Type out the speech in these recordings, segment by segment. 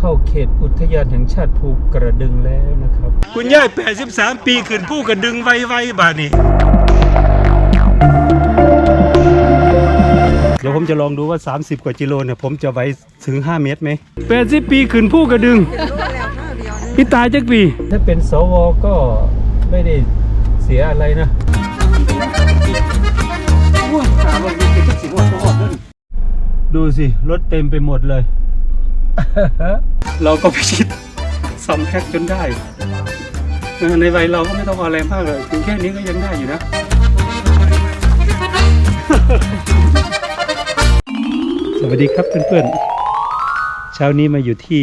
เข้าเขตอุทยานแห่งชาติภูกระดึงแล้วนะครับ คุณย่าย 83 ปีขึ้นภูกระดึงไวๆบาดนี้เดี๋ยวผมจะลองดูว่า 30 กว่ากิโลเนี่ยผมจะไว้ถึง 5 เมตรไหม80 ปีขึ้นภูกระดึงพี่ตายจักปี ถ้าเป็นสวก็ไม่ได้เสียอะไรนะดูสิ รถเต็มไปหมดเลย เราก็พิชิตสองแพ็คจนได้ ในวัยเราก็ไม่ต้องอาอะไรมากเลยถึงแค่นี้ก็ยังได้อยู่นะสวัสดีครับเพื่อนๆ เช้านี้มาอยู่ที่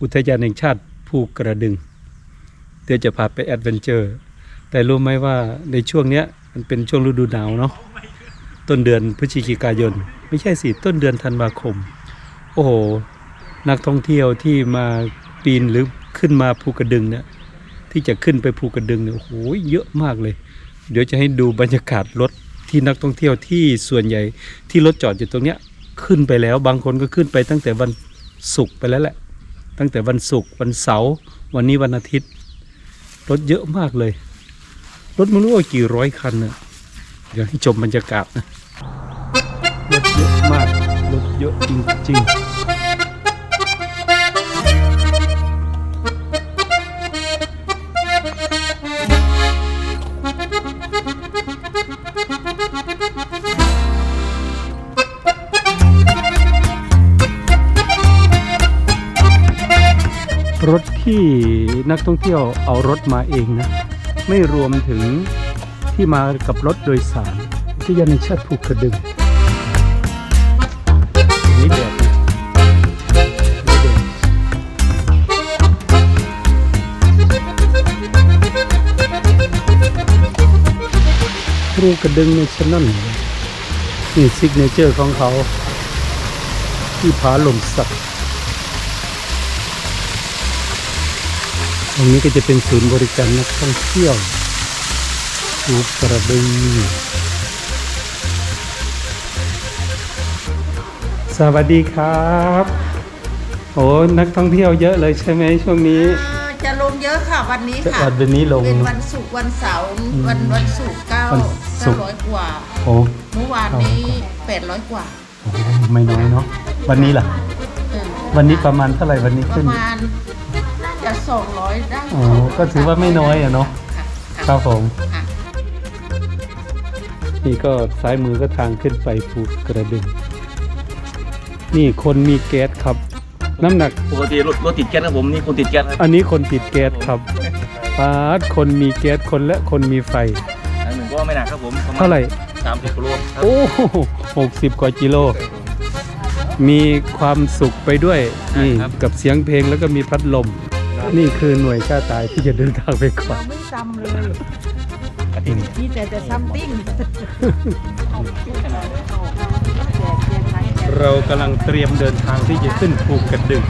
อุทยานแห่งชาติภูกระดึง เดี๋ยวจะพาไปแอดเวนเจอร์ แต่รู้ไหมว่าในช่วงเนี้ยมันเป็นช่วงฤดูหนาวเนาะ ต้นเดือนพฤศจิกายน ไม่ใช่สิ ต้นเดือนธันวาคม โอ้โห นักท่องเที่ยวที่มาปีนหรือขึ้นมาภูกระดึงเนี่ยที่จะขึ้นไปภูกระดึงเนี่ยโอ้โหเยอะมากเลย เดี๋ยวจะให้ดูบรรยากาศรถที่นักท่องเที่ยวที่ส่วนใหญ่ที่รถจอดอยู่ตรงเนี้ยขึ้นไปแล้วบางคนก็ขึ้นไปตั้งแต่วันศุกร์ไปแล้วแหละ ตั้งแต่วันศุกร์วันเสาร์วันนี้วันอาทิตย์ รถเยอะมากเลย รถไม่รู้ว่ากี่ร้อยคันเนี่ยเดี๋ยวให้ชมบรรยากาศนะรถเยอะมากรถเยอะจริงๆ ที่นักท่องเที่ยวเอารถมาเองนะ ไม่รวมถึงที่มากับรถโดยสารที่ยันชาติภูกระดึงนี่แดดนะนี่แดดภูกระดึงในชนั่นนี่ซิกเนเจอร์ของเขา ที่ผาหลมสัก รงนี้ก็จะเป็นศูนย์บริการนักท่องเที่ยวภูกระดึงสวัสดีครับโอ้นักท่องเที่ยวเยอะเลยใช่ไหมช่วงนี้ อ่าจะลงเยอะค่ะวันนี้จะค่ะ วันนี้ลง เป็นวันศุกร์วันเสาร์วันวันศุกร์เก้าวันศุเก้ากร์ ร้อยกว่า โอ้เมื่อวานนี้แปดร้อยกว่าโหไม่น้อยเนาะวันนี้ล่ะ เออวันนี้ประมาณเท่าไหร่วันนี้ปขึ้ระนมาณน่าจะ สองร้อยได้โอ้ก็ถือว่าไม่น้อยอะเนาะค่ะครับผมค่ะนี่ก็ซ้ายมือก็ทางขึ้นไปภูกระดึงนี่คนมีแก๊สครับ น้ำหนัก ปกติรถรถติดแก๊สครับผมนี่คนติดแก๊สครับอันนี้คนติดแก๊สครับปาดคนมีแก๊สคนและคนมีไฟ อันหนึ่งก็ไม่หนักครับผมปะมณเท่าไหร่ สามสิบกิโลครับโอ้หกสิบกว่ากิโล มีความสุขไปด้วยนี่กับเสียงเพลงแล้วก็มีพัดลม นี่คือหน่วยกล้าตายที่จะเดินทางไปก่อนเราไม่จำเลยมีแต่จะซัมติ้งเรากำลังเตรียมเดินทางที่จะขึ้นภูกระดึง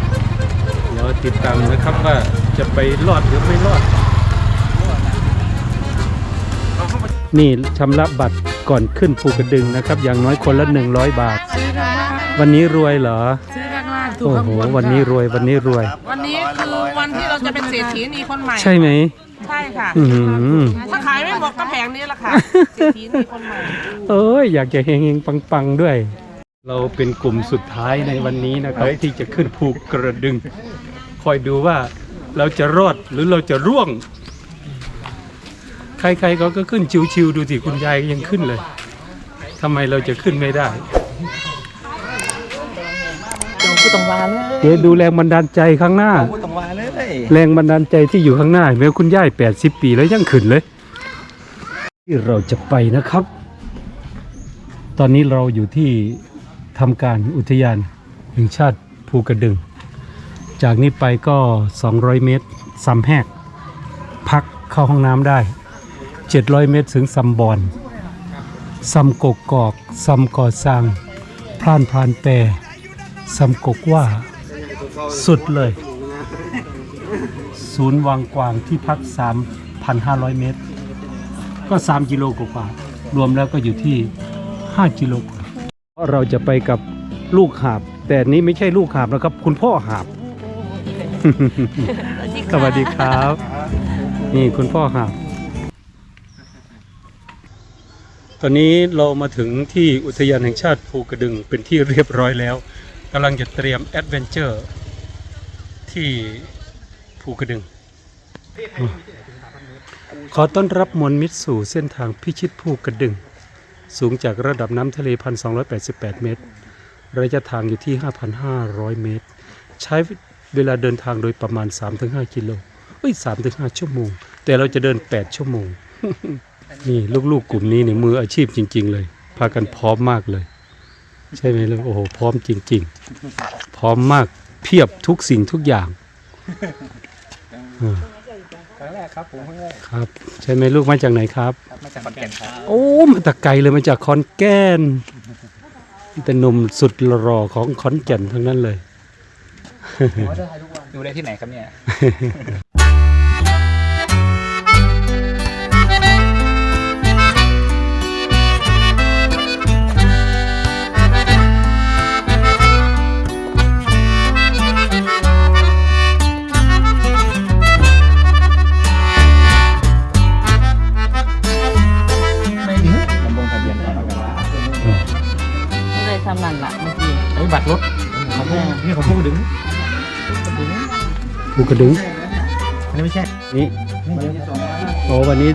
เดี๋ยวติดตามนะครับว่าจะไปรอดหรือไม่รอด นี่ชำระบัตรก่อนขึ้นภูกระดึงนะครับ อย่างน้อยคนละ 100 บาทวันนี้รวยเหรอ ซื้อข้างล่างถูกโอ้ข้างโห บนวันนี้รวย วันนี้รวย วันนี้คือ วันที่เราจะเป็นเศรษฐีนีคนใหม่ ใช่ไหมใช่ค่ะ อื้อหือถ้าขายไม่หมดก็แผงนี้แหละค่ะ เศรษฐีนีคนใหม่ เอ้ย อยากจะเฮงๆปังๆด้วย เราเป็นกลุ่มสุดท้ายในวันนี้นะครับ ที่จะขึ้นภูกระดึง คอยดูว่าเราจะรอดหรือเราจะร่วง ใครๆเขาก็ขึ้นชิวๆดูสิคุณยายยังขึ้นเลยทำไมเราจะขึ้นไม่ได้พูดตรงวาเลยเดี๋ยวดูแรงบันดาลใจข้างหน้า พูดตรงวาเลย แรงบันดาลใจที่อยู่ข้างหน้าเห็นไหมคุณย่าย80 ปีแล้วยังขึ้นเลย ที่เราจะไปนะครับ ตอนนี้เราอยู่ที่ทำการอุทยานแห่งชาติภูกระดึง จากนี้ไปก็ 200 เมตรซัมแหกพักเข้าห้องน้ำได้ 700 เมตรถึงซัมบอนซัมกกกอกซัมก่อสร้างพรานพรานแปรซัมกกว่า สุดเลย ศูนย์วังกวางที่พัก 3,500 เมตร ก็ 3 กิโลกว่า รวมแล้วก็อยู่ที่ 5 กิโลกว่าเราจะไปกับลูกหาบ แต่นี้ไม่ใช่ลูกหาบนะครับ คุณพ่อหาบ สวัสดีครับ นี่คุณพ่อหาบ ตอนนี้เรามาถึงที่อุทยานแห่งชาติภูกระดึงเป็นที่เรียบร้อยแล้วกำลังจะเตรียมแอดเวนเจอร์ที่ ภูกระดึง ขอต้อนรับมวลมิตรสู่เส้นทางพิชิตภูกระดึง สูงจากระดับน้ำทะเล 1,288 เมตร ระยะทางอยู่ที่ 5,500 เมตร ใช้เวลาเดินทางโดยประมาณ 3-5 กิโลเอ้ย3-5 ชั่วโมง แต่เราจะเดิน 8 ชั่วโมง นี่ลูกๆ กลุ่มนี้เนี่ยมืออาชีพจริง ๆ เลย พากันพร้อมมากเลย ใช่ไหมลูกโอ้โห พร้อมจริง ๆ พร้อมมากเพียบทุกสิ่งทุกอย่างอ่า ครั้งแรกครับผมครั้งแรกครับ ใช่ไหมลูกมาจากไหนครับครับมาจากขอนแก่นครับโอ้มาแตะไกลเลยมาจากขอนแก่นแต่หนุ่มสุดหล่อของขอนแก่นทั้งนั้นเลยดูได้ที่ไหนครับเนี่ย บัตรรถของพวกนี่ของพวกดึงภูกระดึงอันนี้ไม่ใช่นี่โอ้วันนี้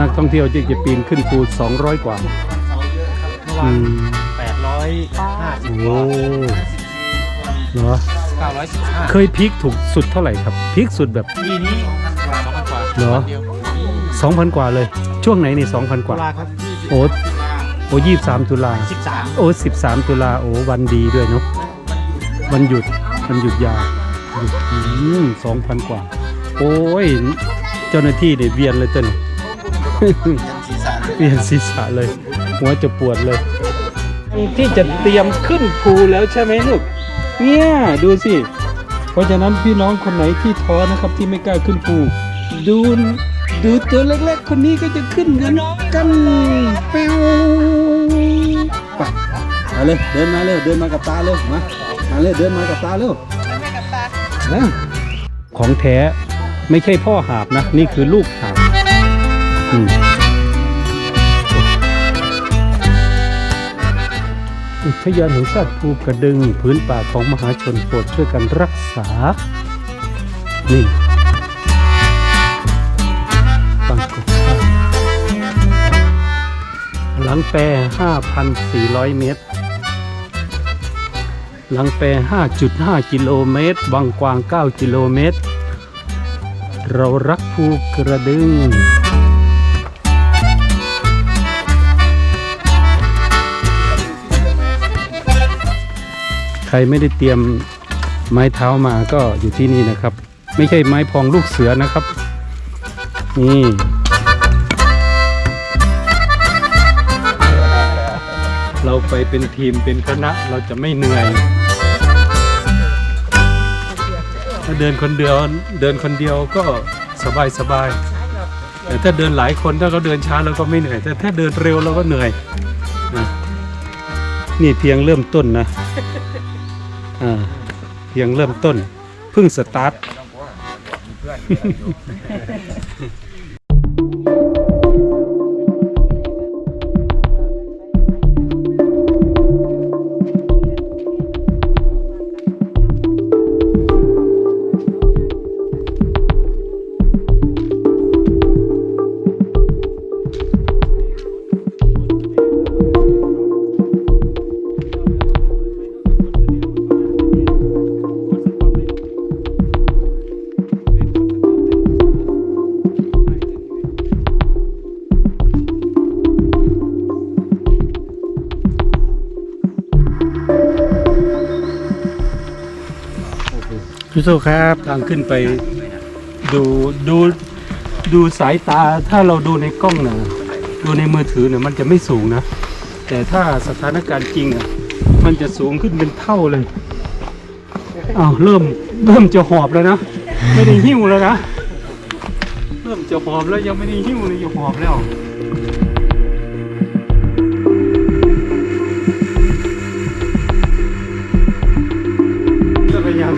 นักท่องเที่ยวจะจะปีนขึ้นภู200 กว่าเมื่ออืวานมแปดร้อยห้าสิบโอ้เหรอเก้าร้อยสิบห้าเคยพีคถูกสุดเท่าไหร่ครับ พีคสุดแบบปีนี้กว่าสองพันกว่าเหรอเดียว2,000กว่าเลย ช่วงไหนนี่2,000กตุว่าลาครับ โอ้โอ้23ตุลาสิบสามโอ้13ตุลาโอ้วันดีด้วยเนาะวันหยุดวันหยุดยาวหยุดสองพันกว่า โอ้ย เจ้าหน้าที่เนี่ยเวียนเลยเต้นเวียนศีรษะเลย หัวจะปวดเลย ที่จะเตรียมขึ้นภูแล้วใช่ไหมลูก เนี่ยดูสิ เพราะฉะนั้นพี่น้องคนไหนที่ท้อนะครับที่ไม่กล้าขึ้นภูดู ดูตัวเล็กๆ คนนี้ก็จะขึ้นกันกันแป้วไปมาเลยเดินมาเร็วเดินมากับตาเร็วมามาเลยเดินมากับตาเร็วนะของแท้ไม่ใช่พ่อหาบนะ นี่คือลูกหาบอืมอุทยานแห่งชาติภูกระดึง พื้นป่าของมหาชนโปรดช่วยกันรักษา นี่ หลังแปร 5,400 เมตร หลังแปร 5.5 กิโลเมตรบางกวาง 9 กิโลเมตร เรารักภูกระดึง ใครไม่ได้เตรียมไม้เท้ามาก็อยู่ที่นี่นะครับ ไม่ใช่ไม้พองลูกเสือนะครับ นี่ เราไปเป็นทีมเป็นคณะเราจะไม่เหนื่อย ถ้าเดินคนเดียวเดินคนเดียวก็สบายสบายแต่ถ้าเดินหลายคนถ้าเขาเดินช้าเราก็ไม่เหนื่อย แต่ถ้าเดินเร็วเราก็เหนื่อยนะนี่เพียงเริ่มต้นนะอ่าเพียงเริ่มต้นเพิ่งสตาร์ท พี่โซครับทางขึ้นไปดูดูดูสายตาถ้าเราดูในกล้องนะดูในมือถือเนี่ยมันจะไม่สูงนะ แต่ถ้าสถานการณ์จริงอะมันจะสูงขึ้นเป็นเท่าเลยอ้าวเริ่มเริ่มจะหอบแล้วนะไม่ได้หิ้วแล้วนะเริ่มจะหอบแล้วยังไม่ได้หิ้วเลยจะหอบแล้วจะพยายาม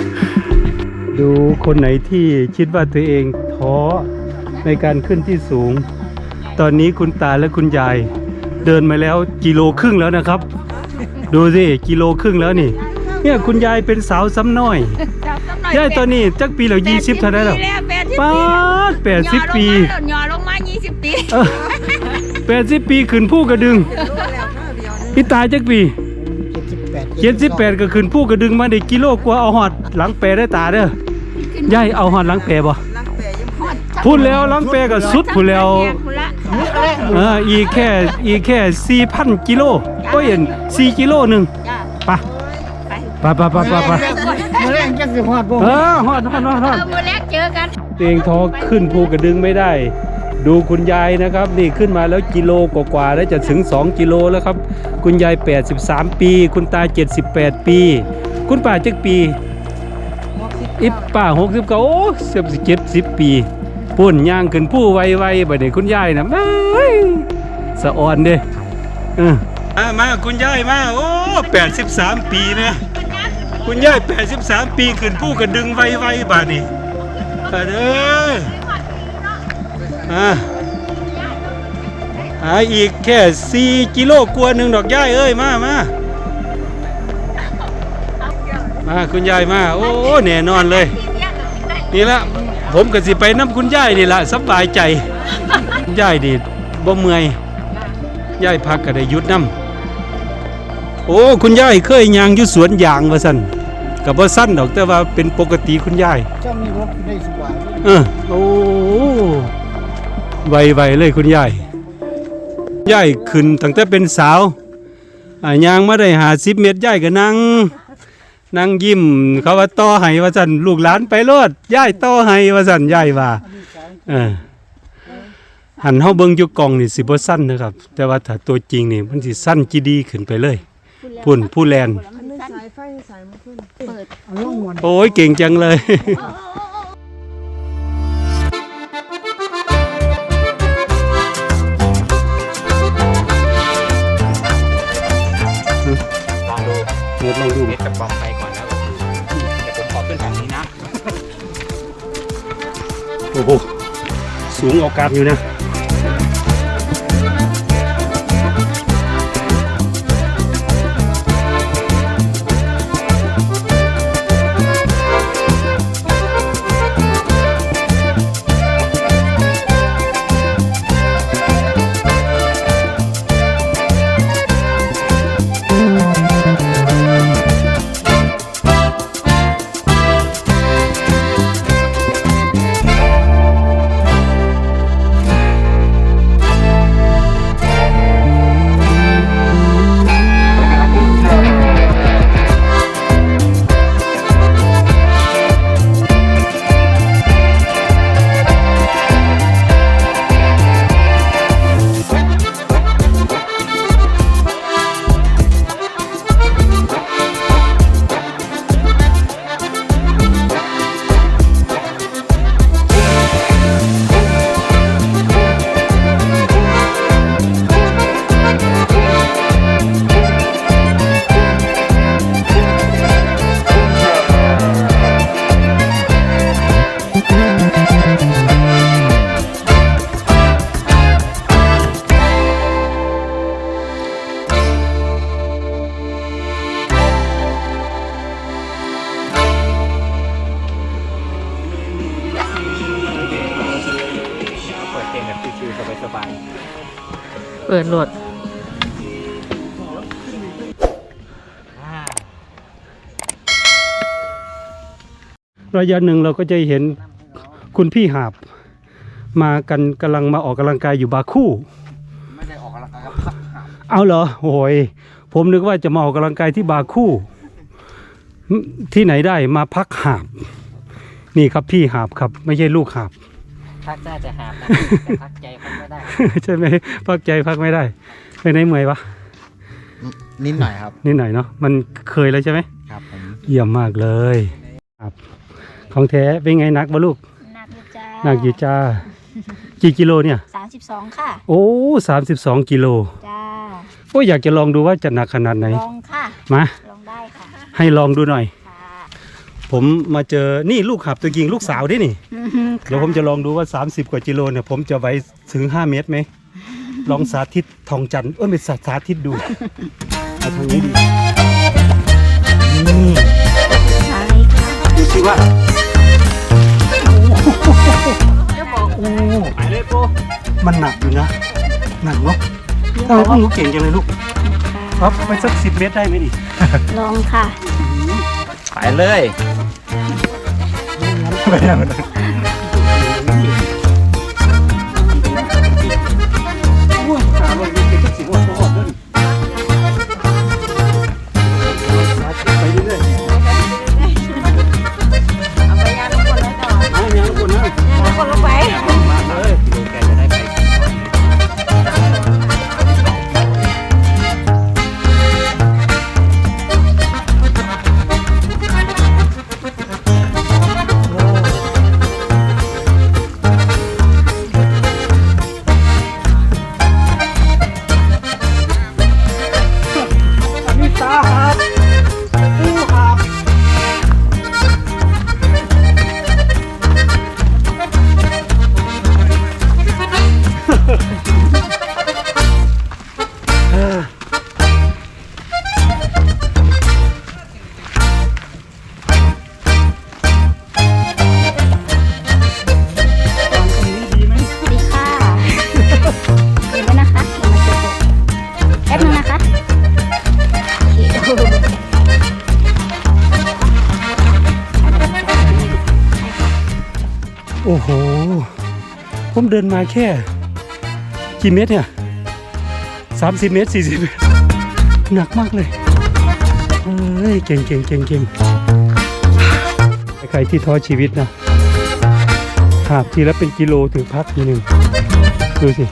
ดูคนไหนที่คิดว่าตัวเองท้อในการขึ้นที่สูง ตอนนี้คุณตาและคุณยาย เดินมาแล้วกิโลครึ่งแล้วนะครับ ดูสิกิโลครึ่งแล้วนี่ เนี่ยคุณยายเป็นสาวซ้ำน้อยยายตอนนี้จักปีแล้วยี่สิบเท่านั้นแล้วแล้วแปดสิบป้าปีดแปดสิบปีหย่อลงมายี่สิบปีแปดสิบปีขึ้นผู้กระดึงพี่ตายจักปีเจ็ดสิบแปดก็ขึ้นผู้กระดึงมาได้กิโลกว่าเอาหอดหลังแปรได้ตาเด้อ ยายเอาหอดหลังแปรบ่พูดแล้วหลังแปรก็สุดพูดแล้วเอออีกแค่อีกแค่สี่พันกิโลก็เห็นสี่กิโลหนึ่งไปไปไปไปไปไปมาแรงจังสิฮอดบ่เออฮอดฮอดฮอดฮอดเออมือแรกเจอกันตัวเองท้อขึ้นภูกระดึงไม่ได้ ดูคุณยายนะครับ นี่ขึ้นมาแล้วกิโลกว่าๆแล้วจะถึง 2 กิโลแล้วครับ คุณยาย 83 ปี คุณตา 78 ปี คุณป้าจักปี อิปป้า60ก็โอ้เสียบสิเจ็ดสิบปีปุ่นย่างขึ้นผู้ไวๆบัดนี้คุณยายนะไม่สะออนเด้ออมามาคุณยายมาโอ้83ปีนะคุณยาย83ปีขึ้นผู้กระดึงไวๆบัดนี้อะเด้ออ่าอีกแค่4กิโลกว่าหนึ่งดอกย่ายเอ้ยมามา มาคุณยายมา โอ้แน่นอนเลย นี่ละผมก็สิไปน้ำคุณยายนี่ละสบายใจ คุณยายดิบ่เมื่อยยายพักก็ได้หยุดน้ำโอ้คุณยายเคยยางอยู่สวนยางว่าสั่นกับบ่สั้นดอกแต่ว่าเป็นปกติคุณยายเจ้ามีรถได้สบายเออโอ้ไวๆเลยคุณยายยายขึ้นตั้งแต่เป็นสาว อ่ายางมาได้หาสิบเมตรยายก็นั่ง นั่งยิ้มเขาว่าต่อให้ว่าสันลูกหลานไปโลดยายต่อให้ว่าสันยายว่าเออหันเฮาเบิ่งอยู่กล่องนี่สิบ่สั้นนะครับ แต่ว่าถ้าตัวจริงนี่มันสิสั้นจีดีขึ้นไปเลยพุ่นผู้แลนโอ้ยเก่งจังเลยลองดูเดี๋ยวลองดูเม็ดกับบอมไป โอ้โหสูงออกกาดอยู่นะ ปิดโหลดระยะหนึ่งเราก็จะเห็นคุณพี่หาบ มากันกำลังมาออกกำลังกายอยู่บาคูๆไม่ได้ออกกำลังกายครับพักหาเอาเหรอโอ้ยผมนึกว่าจะมาออกกำลังกายที่บาคูอืมที่ไหนได้มาพักหาบ นี่ครับพี่หาบครับ ไม่ใช่ลูกหาบ พักได้แต่หาบนะแต่พักใจพักไม่ได้ใช่ไหมพักใจพักไม่ได้ไปไหนเมื่อยวะนิดหน่อยครับ นิดหน่อยเนาะมันเคยแล้วใช่ไหมครับผมเยี่ยมมากเลยครับ ของแท้เป็นไงหนักบ่ลูกหนักอยู่จ้าหนักอยู่จ้า กี่กิโลเนี่ยสามสิบสองค่ะโอ้สามสิบสองกิโลจ้าโอ้ยอยากจะลองดูว่าจะหนักขนาดไหนลองค่ะมาลองได้ค่ะ ให้ลองดูหน่อยค่ะ ผมมาเจอนี่ลูกหับตัวจริงลูกสาวดินี่ เดี๋ยวผมจะลองดูว่า 30 กว่ากิโลเนี่ยผมจะไว้ถึง 5 เมตรไหม ลองสาธิตทองจันทร์เออไม่สาสาธิตดูเอาทางนี้ดีนี่ใช่ค่ะดูสิว่าไปเลยโปมันหนักอยู่นะ หนักเนาะทำไมพวกหนูเก่งจังเลยลูกครับไปสักสิบเมตรได้ไหมดิลองค่ะ ไปเลย แค่กี่เมตรเนี่ยสามสิบเมตรสี่สิบเมตรหนักมากเลยเฮ้ยเก่งเก่งเก่งเก่งใครที่ท้อชีวิตนะหาบทีละเป็นกิโลถึงพักทีหนึ่งดูสิ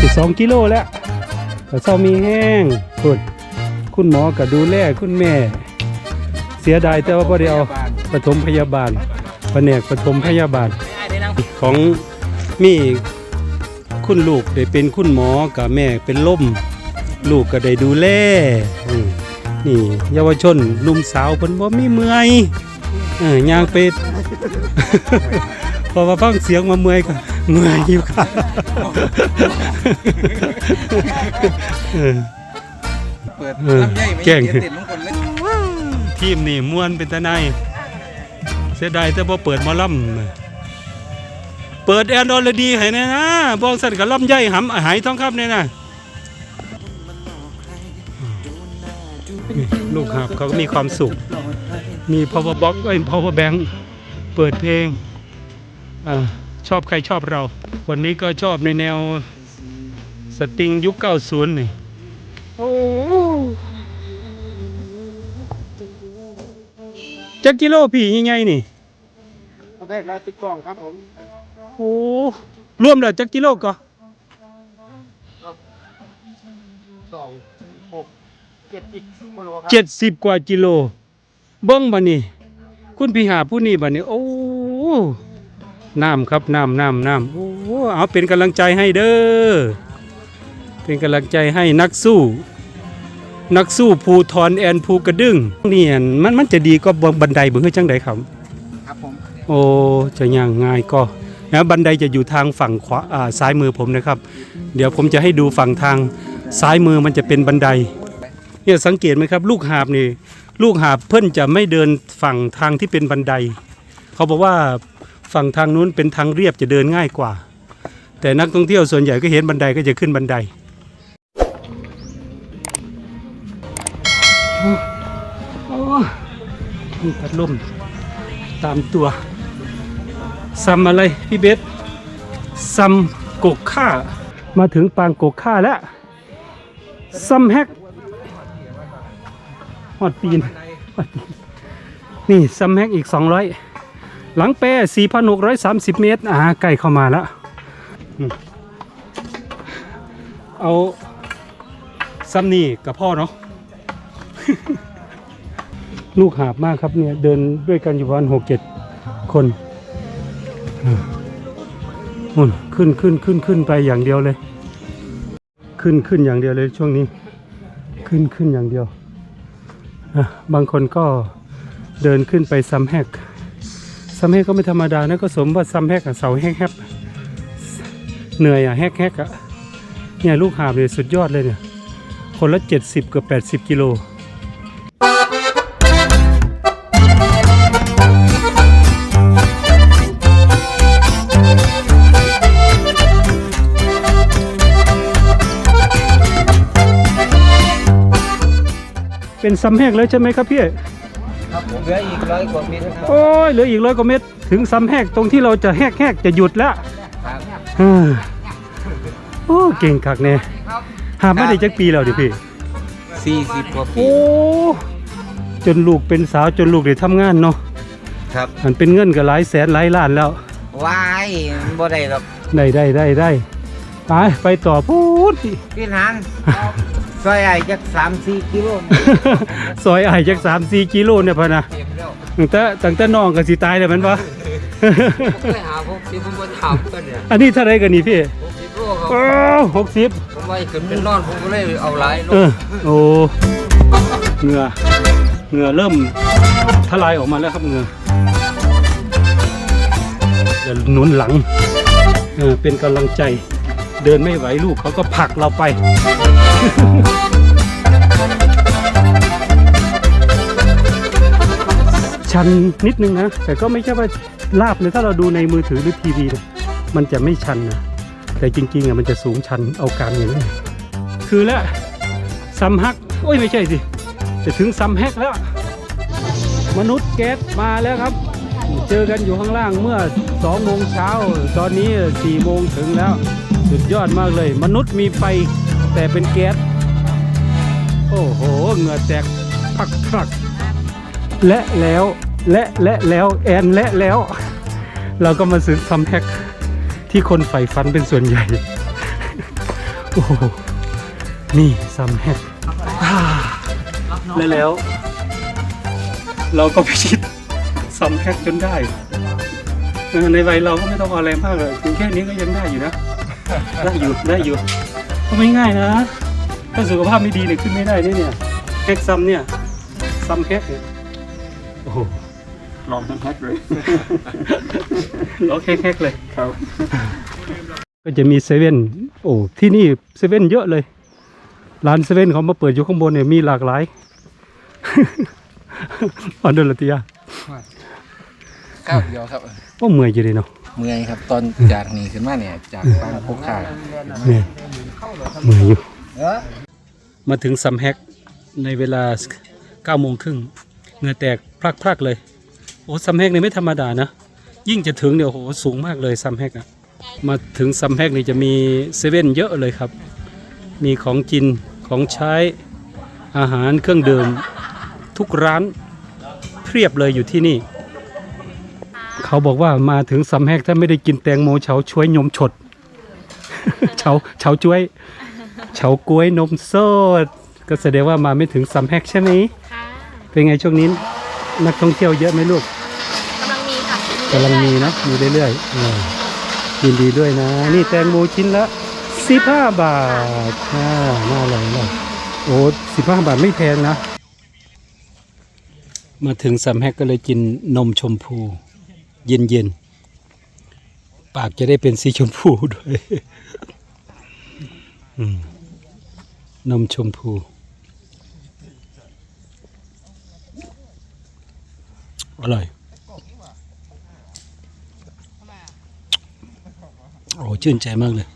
สิสองกิโลแล้วแต่เศร้ามีแห้งคุณคุณหมอก็ดูแลคุณแม่ เสียดายแต่ว่าพอได้เอาปฐมพยาบาล แผนกปฐมพยาบาลของมีคุณลูกได้เป็นคุณหมอกับแม่เป็นล่ม ลูกก็ได้ดูแลอืมนี่เยาวชนหนุ่มสาวเพิ่นบ่มีเมื่อยเออย่างเป็ดพอมาฟังเสียงมาเมื่อยก็เมื่อยอยู่ค่ะเออเปิดเออลำไยไม่แกล้งเก็บติดลงคนเลยทีมนี่ม่วนเป็นตาในาย เสียดายแต่บ่เปิดมอลำเปิดแอนดอลดีให้แน่นะบอกสั่นกับล่ำไยหำหายท้องคำเนี่ยนะลูกหับเขาก็มีความสุข มี power box เอ้ย power bank เปิดเพลงอชอบใครชอบเรา วันนี้ก็ชอบในแนวสตริงยุค 90 นี่ โอ้ จักกิโลผียังไงนี่ได้แล้วติดกล้องครับผมโอ้รวมแล้วจักกิโลก็สองหกเจ็ดอีกโมโลครับเจ็ดสิบกว่ากิโล เบิ้งบันนี่คุณพี่หาผู้นี้บันนี่โอ้น้ำครับน้ำน้ำน้ำโอ้เอาเป็นกำลังใจให้เด้อเป็นกำลังใจให้นักสู้ นักสู้ภูทรแอนภูกระดึงเนี่ยมันมันจะดีก็บันไดเบิ่งให้จังใดครับ ครับผม โอ้จะย่างง่ายก็นะบันไดจะอยู่ทางฝั่งขวาอ่าซ้ายมือผมนะครับ เดี๋ยวผมจะให้ดูฝั่งทางซ้ายมือมันจะเป็นบันไดเนี่ยสังเกตไหมครับ ลูกหาบนี่ ลูกหาบเพิ่นจะไม่เดินฝั่งทางที่เป็นบันได เขาบอกว่าฝั่งทางนู้นเป็นทางเรียบจะเดินง่ายกว่า แต่นักท่องเที่ยวส่วนใหญ่ก็เห็นบันไดก็จะขึ้นบันได โอ้โอ้มีพัดลมตามตัวซัมอะไรพี่เบสซัมกกค่ามาถึงปางกกค่าแล้วซัมแฮกหอดปีนนี่ซัมแฮกอีก 200 หลังแปร4,630 เมตร อ่าใกล้เข้ามาแล้ว เอาซัมนี่กับพ่อเนาะ ลูกหาบมากครับเนี่ยเดินด้วยกันอยู่ประมาณหกเจ็ดคนอ่านู่นขึ้นขึ้นขึ้นขึ้นไปอย่างเดียวเลย ขึ้นขึ้นอย่างเดียวเลยช่วงนี้ ขึ้นขึ้นอย่างเดียวอะบางคนก็เดินขึ้นไปซัมแฮกซัมแฮกก็ไม่ธรรมดานะก็สมว่าซัมแฮกอะเสาแฮกแฮกเหนื่อยอะแฮกแฮกอะเนี่ยลูกหาบเลยสุดยอดเลยเนี่ยคนละ 70 เกือบ 80 กิโล เป็นซัมแฮกแล้วใช่ไหมครับพี่ครับผมเหลืออีกร้อยกว่าเมตรครับโอ้ยเหลืออีกร้อยกว่าเมตร ถึงซัมแฮกตรงที่เราจะแฮกแฮกจะหยุดแล้วครับอ่าโอ้เก่งคักเนี่ยหาไม่ได้จักปีแล้วดิพี่สี่สิบกว่าปีโอ้จนลูกเป็นสาวจนลูกได้ทำงานเนาะครับมันเป็นเงินก็หลายแสนหลายล้านแล้ววายมันบ่ได้หรอกได้ได้ได้ได้ไปไปต่อพูดพี่นัน ซอยไอ้จักสามสี่กิโลซอยไอ้ายจักสามสี่กิโลเนี่ยพะนะเต็มแล้วตั้งแต่ตั้งแต่น้องก็สิตายแล้วแมันปะ ผมไปหาพวกที่ผมบ่ถามกันเนี่ยอันนี้เท่าไรกันนี่พี่หกสิบโลครับโอ้หกสิบผมว่าขึ้นเป็นนอนผมก็เลยเอาหลายโลเออโอ้เหงื่อเหงื่อเริ่มทลายออกมาแล้วครับเหงื่อเดี๋ยวหนุนหลังเออเป็นกำลังใจ เดินไม่ไหวลูกเขาก็ผลักเราไป ชันนิดนึงนะ แต่ก็ไม่ใช่ว่าลาบเลยถ้าเราดูในมือถือหรือทีวีเนี่ยมันจะไม่ชันนะ แต่จริงๆอะมันจะสูงชันเอาการอย่างนั้คือแล้วซัมฮัก โอ้ยไม่ใช่สิจะถึงซัมแฮกแล้ว มนุษย์แก๊สมาแล้วครับ เจอกันอยู่ข้างล่างเมื่อ2โมงเช้า ตอนนี้4โมงถึงแล้ว สุดยอดมากเลย มนุษย์มีไฟ แต่เป็นแก๊สโอ้โหเหงื่อแตกพักพักและแล้วและและแล้วแอนและแล้ว เราก็มาซื้อซัมแฮกที่คนใฝ่ฝันเป็นส่วนใหญ่ โอ้โหนี่ซัมแฮกและแล้ว เราก็พิชิตซัมแฮกจนได้ในวัยเราก็ไม่ต้องเอาอะไรมากเลยถึงแค่นี้ก็ยังได้อยู่นะ ได้อยู่ได้อยู่ ก็ไม่ง่ายนะ ถ้าสุขภาพไม่ดีเนี่ยขึ้นไม่ได้นี่เนี่ยแฮกซัมเนี่ยซัมแฮกเนี่ยโอ้โหลองทั้งแฮกเลยล็อกแฮกๆเลยครับ ก็จะมีเซเว่นโอ้ที่นี่เซเว่นเยอะเลยร้านเซเว่นเขามาเปิดอยู่ข้างบนเนี่ยมีหลากหลายอันเดอร์ลติยาข้าวเดียวครับว่าเมื่อยอยู่เลยเนาะ เมื่อยครับ ตอนจากนี้ขึ้นมาเนี่ย จากบางพกขาเนี่ยเมื่อยอยู่ มาถึงซัมแฮกในเวลา9โมงครึ่งเหงื่อแตกพลักๆเลย โอ้ซัมแฮกนี่ไม่ธรรมดานะ ยิ่งจะถึงเนี่ยโอ้โหสูงมากเลยซัมแฮกอะมาถึงซัมแฮกนี่จะมีเซเว่นเยอะเลยครับ มีของกินของใช้อาหารเครื่องดื่มทุกร้านเพียบเลยอยู่ที่นี่ เขาบอกว่ามาถึงซัมแฮกถ้าไม่ได้กินแตงโมเฉาช่วยนมฉดเฉาเฉาช่วยเฉาก้วยนมสดก็แสดงว่ามาไม่ถึงซัมแฮกใช่ไหมค่ะเป็นไงช่วงนี้นักท่องเที่ยวเยอะไหมลูกกำลังมีค่ะกำลังมีนะมีเรื่อยๆเออยินดีด้วยนะ นี่แตงโมชิ้นละ15บาทอ่าน่าอร่อยเลยโอ้15บาทไม่แพงนะ มาถึงซัมแฮกก็เลยกินนมชมพู เย็นๆปากจะได้เป็นสีชมพูด้วยอืมนมชมพูอร่อย โอ้ชื่นใจมากเลย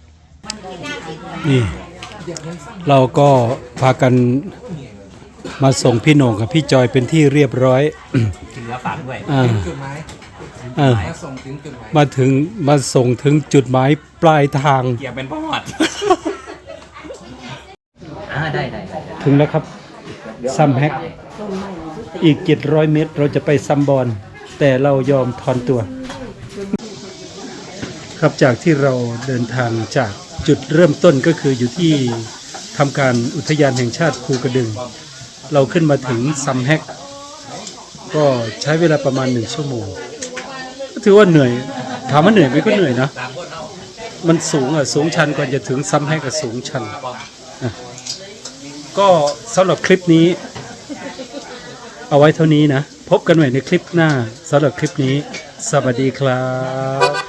นี่ เราก็พากันมาส่งพี่โหน่งกับพี่จอยเป็นที่เรียบร้อย ถึงแล้วฝากด้วย อ่าจุดหมายอ่ามาส่งถึงจุดหมายมาถึงมาส่งถึงจุดหมายปลายทางเกียร์เป็นพ่อหอดอ่าได้ได้ได้ถึงแล้วครับซัมแฮกอีก700เมตร เราจะไปซัมบอนแต่เรายอมทอนตัว ครับจากที่เราเดินทางจากจุดเริ่มต้นก็คืออยู่ที่ทำการอุทยานแห่งชาติภูกระดึง เราขึ้นมาถึงซัมแฮกก็ใช้เวลาประมาณหนึ่งชั่วโมงก็ ถือว่าเหนื่อย ถามว่าเหนื่อยไหมก็เหนื่อยนะ มันสูงอะสูงชันกว่าจะถึงซ้ำให้กับสูงชัน ก็สำหรับคลิปนี้ เอาไว้เท่านี้นะ พบกันใหม่ในคลิปหน้าสำหรับคลิปนี้ สวัสดีครับ